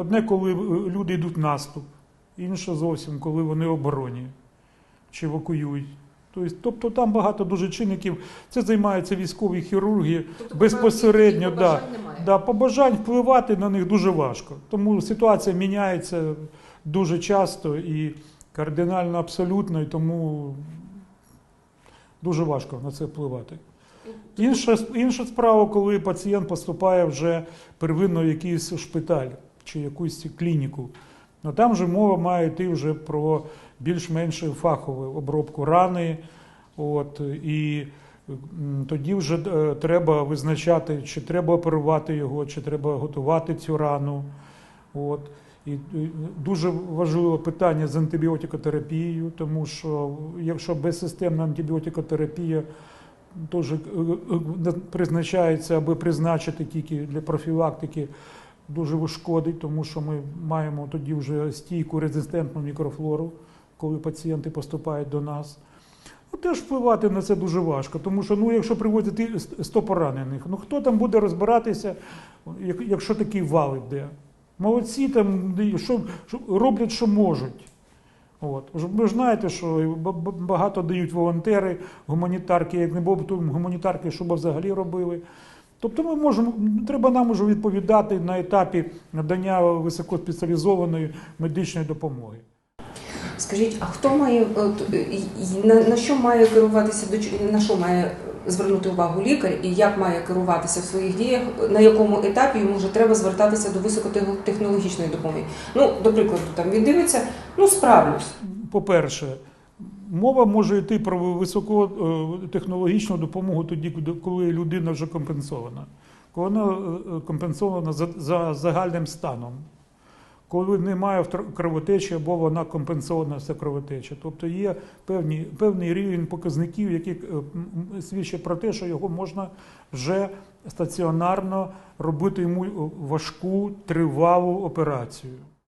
Одне, коли е, люди йдуть в наступ, інше зовсім, коли вони в обороні чи евакуюють. Тобто, тобто там багато дуже чинників. Це займаються військові хірурги Тобто, безпосередньо. Да, побажань да, побажань впливати на них дуже важко. Тому ситуація міняється дуже часто і кардинально абсолютно, і тому дуже важко на це впливати. Інша, інша справа, коли пацієнт поступає вже первинно в якийсь шпиталь чи якусь клініку. Ну, там же мова має йти вже про більш-менш фахову обробку рани. От, і тоді вже е, треба визначати, чи треба оперувати його, чи треба готувати цю рану. От. І, і дуже важливе питання з антибіотикотерапією, тому що якщо безсистемна антибіотикотерапія теж е, е, призначається, аби призначити тільки для профілактики, дуже шкодить, тому що ми маємо тоді вже стійку резистентну мікрофлору, коли пацієнти поступають до нас. Ну, теж впливати на це дуже важко, тому що ну, якщо привозити 100 поранених, ну хто там буде розбиратися, якщо такий вал йде? Молодці там що, що, роблять, що можуть. От. Ви ж знаєте, що багато дають волонтери, гуманітарки, як не було б гуманітарки, що б взагалі робили. Тобто ми можемо, треба нам уже відповідати на етапі надання високоспеціалізованої медичної допомоги. Скажіть, а хто має на, на що має керуватися до на що має звернути увагу лікар і як має керуватися в своїх діях, на якому етапі йому вже треба звертатися до високотехнологічної допомоги? Ну, до прикладу, там він дивиться, ну справлюсь. По-перше, мова може йти про високотехнологічну допомогу тоді, коли людина вже компенсована. Коли вона е, компенсована за, за загальним станом, коли немає кровотечі або вона компенсована вся кровотеча. Тобто є певні, певний рівень показників, які е, свідчать про те, що його можна вже стаціонарно робити йому важку тривалу операцію.